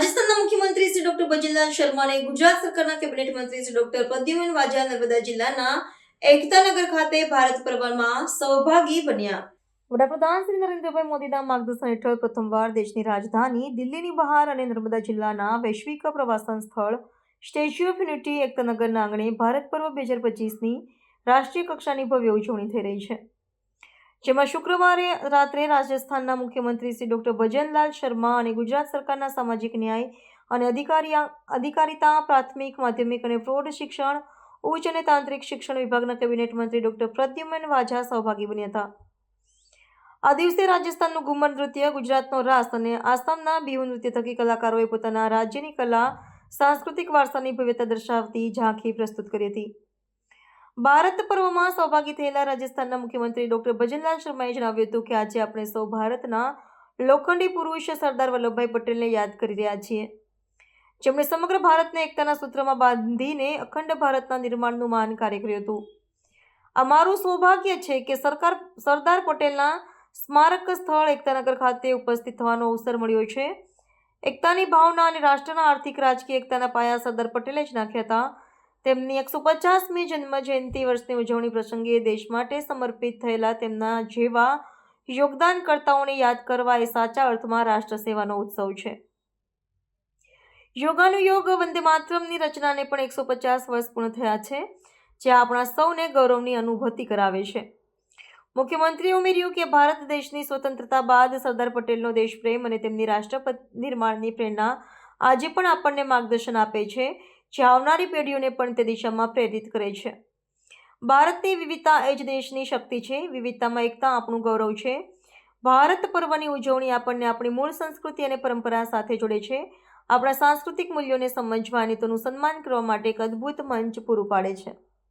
ભજનલાલ શર્મા શર્માને ગુજરાત સરકારના કેબિનેટ મંત્રી શ્રી ડોક્ટર પ્રદ્યુમન વાજા નર્મદા જિલ્લાના એકતાનગર ખાતે ભારત પર્વમાં સહભાગી બન્યા. વડાપ્રધાન શ્રી નરેન્દ્રભાઈ મોદીના માર્ગદર્શન હેઠળ પ્રથમવાર દેશની રાજધાની દિલ્હીની બહાર અને નર્મદા જિલ્લાના વૈશ્વિક પ્રવાસન સ્થળ સ્ટેચ્યુ ઓફ યુનિટી એકતાનગરના આંગણે ભારત પર્વ બે હજાર પચીસની રાષ્ટ્રીય કક્ષાની ભવ્ય ઉજવણી થઈ રહી છે. જેમાં શુક્રવારે રાત્રે રાજસ્થાનના મુખ્યમંત્રી શ્રી ડોક્ટર ભજનલાલ શર્મા અને ગુજરાત સરકારના સામાજિક ન્યાય અને અધિકારી અધિકારિતા, પ્રાથમિક, માધ્યમિક અને પ્રૌઢ શિક્ષણ, ઉચ્ચ અને તાંત્રિક શિક્ષણ વિભાગના કેબિનેટ મંત્રી ડોક્ટર પ્રદ્યુમન વાઝા સહભાગી બન્યા હતા. આ દિવસે રાજસ્થાનનું ઘુમર નૃત્ય, ગુજરાતનો રાસ અને આસામના બિહુ નૃત્ય થકી કલાકારોએ પોતાના રાજ્યની કલા, સાંસ્કૃતિક વારસાની ભવ્યતા દર્શાવતી ઝાંખી પ્રસ્તુત કરી હતી. ભારત પર્વમાં સહભાગી થયેલા રાજસ્થાનના મુખ્યમંત્રી ડોક્ટર ભજનલાલ શર્માએ જણાવ્યું હતું કે આજે આપણે સૌ ભારતના લોખંડી પુરુષ સરદાર વલ્લભભાઈ પટેલને યાદ કરી રહ્યા છીએ. જેમણે સમગ્ર ભારતને એકતાના સૂત્રમાં બાંધીને અખંડ ભારતના નિર્માણનું માન કાર્ય કર્યું હતું. અમારું સૌભાગ્ય છે કે સરકાર, સરદાર પટેલના સ્મારક સ્થળ એકતાનગર ખાતે ઉપસ્થિત થવાનો અવસર મળ્યો છે. એકતાની ભાવના અને રાષ્ટ્રના આર્થિક, રાજકીય એકતાના પાયા સરદાર પટેલે જ નાખ્યા હતા. તેમની એકસો પચાસમી જન્મજયંતિ વર્ષની ઉજવણી પ્રસંગે દેશ માટે સમર્પિત થયેલા તેમના જેવા યોગદાનકર્તાઓને યાદ કરવા એ સાચા અર્થમાં રાષ્ટ્ર સેવાનો ઉત્સવ છે. યોગાનુયોગ વંદે માતરમની રચનાને પણ એકસો પચાસ વર્ષ પૂર્ણ થયા છે, જે આપણા સૌને ગૌરવની અનુભૂતિ કરાવે છે. મુખ્યમંત્રીએ ઉમેર્યું કે ભારત દેશની સ્વતંત્રતા બાદ સરદાર પટેલનો દેશપ્રેમ અને તેમની રાષ્ટ્ર નિર્માણની પ્રેરણા આજે પણ આપણને માર્ગદર્શન આપે છે જે આવનારી પેઢીઓને પણ તે દિશામાં પ્રેરિત કરે છે. ભારતની વિવિધતા એ જ દેશની શક્તિ છે. વિવિધતામાં એકતા આપણું ગૌરવ છે. ભારત પર્વની ઉજવણી આપણને આપણી મૂળ સંસ્કૃતિ અને પરંપરા સાથે જોડે છે. આપણા સાંસ્કૃતિક મૂલ્યોને સમજવા અને તેનું સન્માન કરવા માટે એક અદ્ભુત મંચ પૂરું પાડે છે.